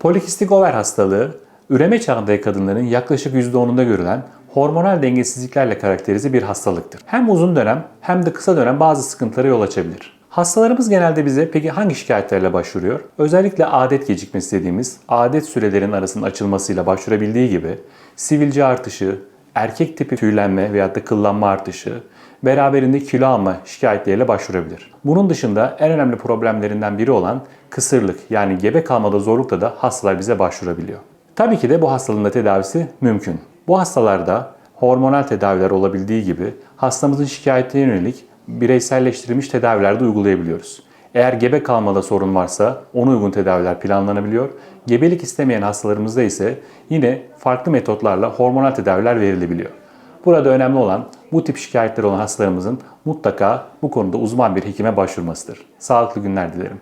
Polikistik over hastalığı, üreme çağındaki kadınların yaklaşık %10'unda görülen hormonal dengesizliklerle karakterize bir hastalıktır. Hem uzun dönem hem de kısa dönem bazı sıkıntılara yol açabilir. Hastalarımız genelde bize peki hangi şikayetlerle başvuruyor? Özellikle adet gecikmesi dediğimiz adet sürelerinin arasının açılmasıyla başvurabildiği gibi sivilce artışı, erkek tipi tüylenme veya da kıllanma artışı, beraberinde kilo alma şikayetleriyle başvurabilir. Bunun dışında en önemli problemlerinden biri olan kısırlık yani gebe kalmada zorlukla da hastalar bize başvurabiliyor. Tabii ki de bu hastalığın da tedavisi mümkün. Bu hastalarda hormonal tedaviler olabildiği gibi hastamızın şikayetine yönelik bireyselleştirilmiş tedaviler de uygulayabiliyoruz. Eğer gebe kalmada sorun varsa ona uygun tedaviler planlanabiliyor. Gebelik istemeyen hastalarımızda ise yine farklı metotlarla hormonal tedaviler verilebiliyor. Burada önemli olan bu tip şikayetleri olan hastalarımızın mutlaka bu konuda uzman bir hekime başvurmasıdır. Sağlıklı günler dilerim.